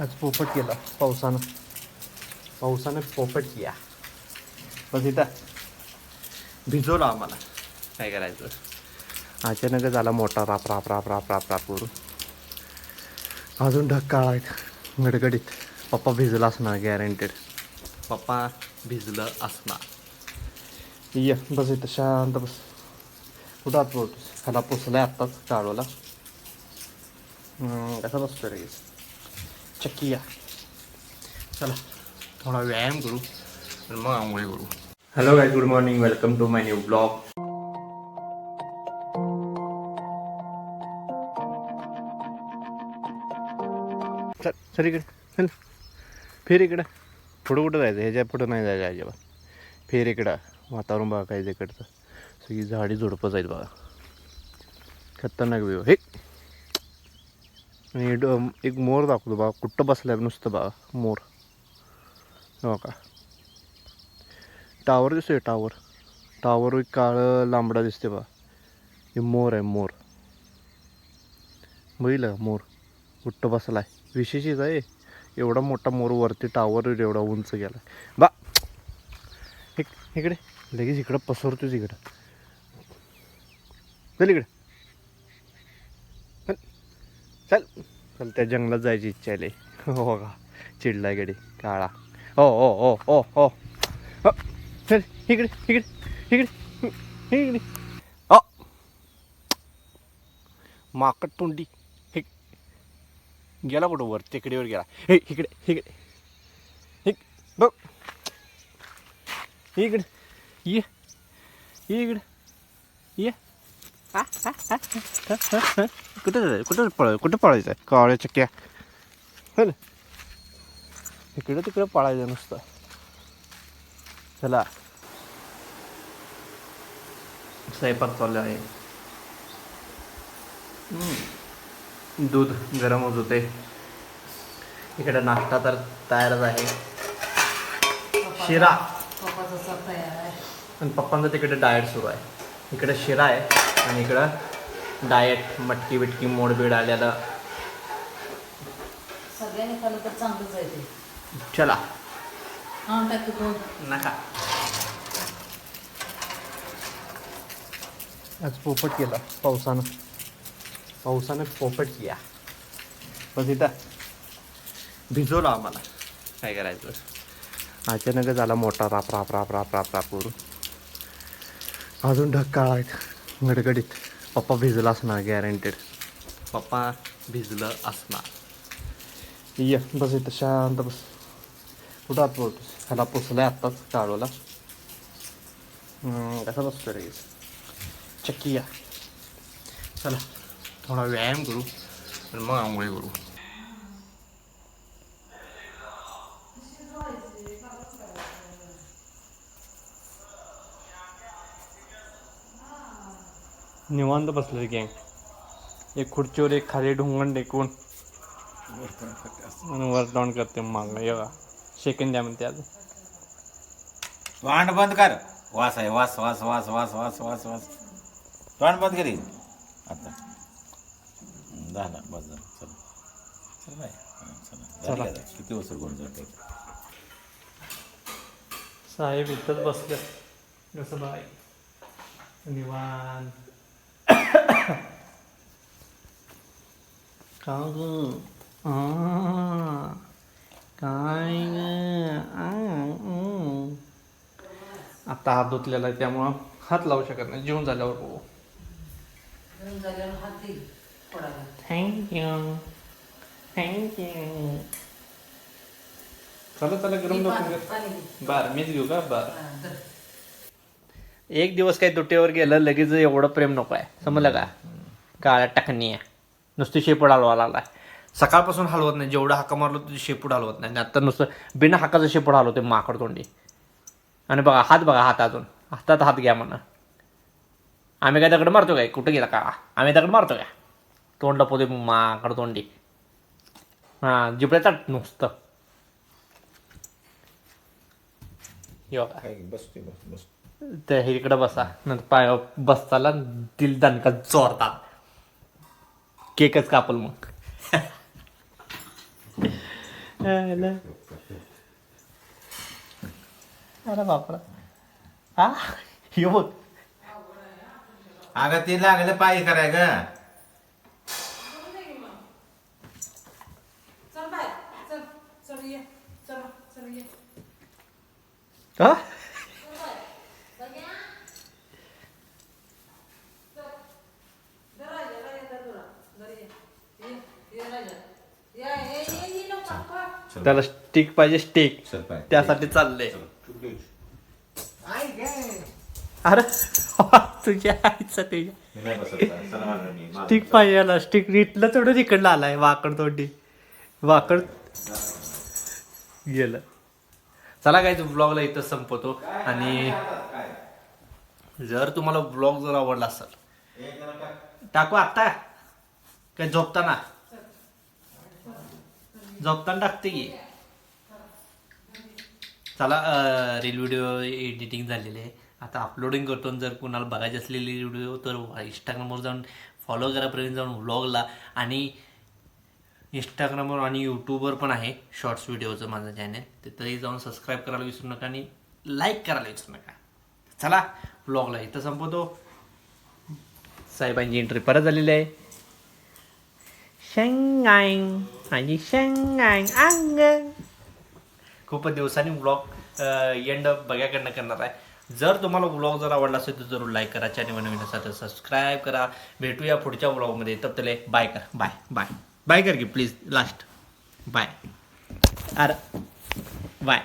आज पोपट केला पावसानं. पावसानं पोपट किया बस इथं. भिजवलं आम्हाला. काय करायचं? अचानकच आला मोठा राप राप राप राप राप राप करून. अजून ढक्काळ आहेत गडगडीत. पप्पा भिजला असणार गॅरंटेड पप्पा भिजलं असणार. ये बस इथं शांत बस. कुठं आत बोलतोस ह्याला पोचलाय आत्ताच काळोला कसा बसतो रे? चक्की या. चला थोडा व्यायाम करू आणि मग आंघोळी करू. Hello guys good morning welcome to my new blog चल चल इकडे चल. फेर इकडं. पुढं कुठं जायचं? ह्याच्या पुढं नाही जायचं अजिबात. फेर इकडं. वातावरण बघा काय इकडचं. सगळी झाडी झुडपच आहेत बघा. खतरनाक व्ह्यू हे. आणि ड- एक मोर दाखवतो बा कुठं बसलाय नुसतं बा मोर. हो का टावर दिसतोय टावर टावर एक काळं लांबडा दिसते बा हे मोर आहे मोर. बघितलं मोर? कुठं बसलाय? विशेषच आहे. एवढा मोठा मोर वरती टावर एवढा उंच गेला बा. इकडे. लगेच इकडं पसरतोच इकडं. चल इकडे चल चल. चल त्या जंगलात जायची इच्छा आहे हो का? चिडला गडी काळा. हो हो हो हो हो. हो. चल इकडे इकडे इकडे इकडे. हो माकड तोंडी. हे. गेला कुठं वर टेकडीवर गेला. हे इकडे इकडे. इक बघ. इकडे ये. इकडे ये. कुठं जायचं कुठं पळ कुठं पळायचं आहे कावळ्या चक्क्या हो ना इकडं तिकडं पळायचं नुसतं चला स्वयंपाक चालू आहे. दूध गरमच होते इकडे नाश्ता तर तयारच आहे शिरा पप्पाचा सब तयार आहे आणि पप्पांचं तिकडे डाएट सुरू आहे इकडे शिरा आहे आणि इकडं डाएट मटकी बिटकी मोडबीड आलेलं. सगळ्यांनी खाल्लं तर चांगलंच आहे ते. चला. हा नका. आज पोपट केला पावसानं. पावसानं पोपट किया बस इथं. भिजवलं आम्हाला. काय करायचं? अचानकच आला मोठा राप राप राप राप राप राप करून. अजून ढग काळा गडगडीत पप्पा भिजला असणार गॅरंटेड पप्पा भिजलं असणार. ये बस इथं शांत बस. कुठं आत बोलतोस ह्याला आहे आत्ताच काळूला. कसं कसा रे? चक्की या. चला थोडा व्यायाम करू आणि मग आंघोळी करू. निवांत बसले गँग. एक खुर्चीवर एक खाली ढुंगण टेकून आणि वर डाऊन करते माग. योगा शेकन द्या म्हणते आज तोंड बंद कर. वास आहे वास वास वास वास वास वास वास. तोंड बंद करी. आता. झाला बस झालं. चला. चल बाय हां, चला. झालं? किती वसूल कोण जाते साहेब इथंच बसले. कसं बाय निवांत. का ग काय ग आ, उं. आता हात धुतलेला आहे त्यामुळं हात लावू शकत नाही. जेवण झाल्यावर बघू. थँक्यू थँक्यू चला चला गरम नको. बर मीच घेऊ का? बर. एक दिवस काही तुटेवर गेलं लगेच एवढं प्रेम नको आहे. समजलं का? काळ्या टाकणी. आहे नुसती शेपूड हलवा लागलाय. सकाळपासून हलवत नाही. जेवढं हाका मारलो तुझी शेपूड हलवत नाही. आता नुसतं बिना हाकाचं शेपूड हलवते माकड तोंडी. आणि बघा हात बघा हात अजून. हातात हात घ्या म्हणा. आम्ही काय दगड मारतो काय? कुठं गेला का? आम्ही दगड मारतो काय? तोंड पोते माकड तोंडी. हां जिपड्या चाट नुसतं. यो बस बस. त्या इकडं बसा. नंतर पाय बसताला दिल दणका जोरतात केकच कापल मग. अरे बापरा. हा हे बघ. अगं ते लागलं पायी कराय ग. हा दर राजा राजा दर तुला दर ये ये ये राजा या ये ये ये नको पप्पा त्याला स्टिक पाहिजे स्टिक त्यासाठी चाललंय. अरे तुझ्या आईचा तुझ्या. स्टिक पाहिजे याला. स्टिक इथलं थोडं इकडलं आलाय वाकड तोंडी. वाकड. गेलं. चला काय ब्लॉगला इथं संपवतो. आणि जर तुम्हाला ब्लॉग जर आवडला असेल टाक. टाकू आता. काय झोपताना? झोपताना टाकते की? चला रील व्हिडिओ एडिटिंग झालेले आहे. आता अपलोडिंग करतो आणि जर कुणाला बघायची असलेली व्हिडिओ तर इंस्टाग्रामवर जाऊन फॉलो करा जाऊन व्लॉगला आणि इंस्टाग्रामवर आणि यूट्यूबवर पण आहे शॉर्ट्स व्हिडिओचं माझं चॅनल तिथंही जाऊन सबस्क्राईब करायला विसरू नका आणि लाईक करायला विसरू नका. चला व्लॉगला इथं संपवतो. साहेबांची एंट्री परत झालेली आहे. शेंगांग आणि शेंगांग अंग खूप दिवसांनी ब्लॉग एंड बघ्याकडनं करणार आहे. जर तुम्हाला ब्लॉग जर आवडला असेल तर जरूर लाईक करा चॅनल नवीन असा तर सबस्क्राईब करा. भेटूया पुढच्या ब्लॉगमध्ये तर तले बाय कर. बाय बाय बाय कर की प्लीज लास्ट बाय अरे बाय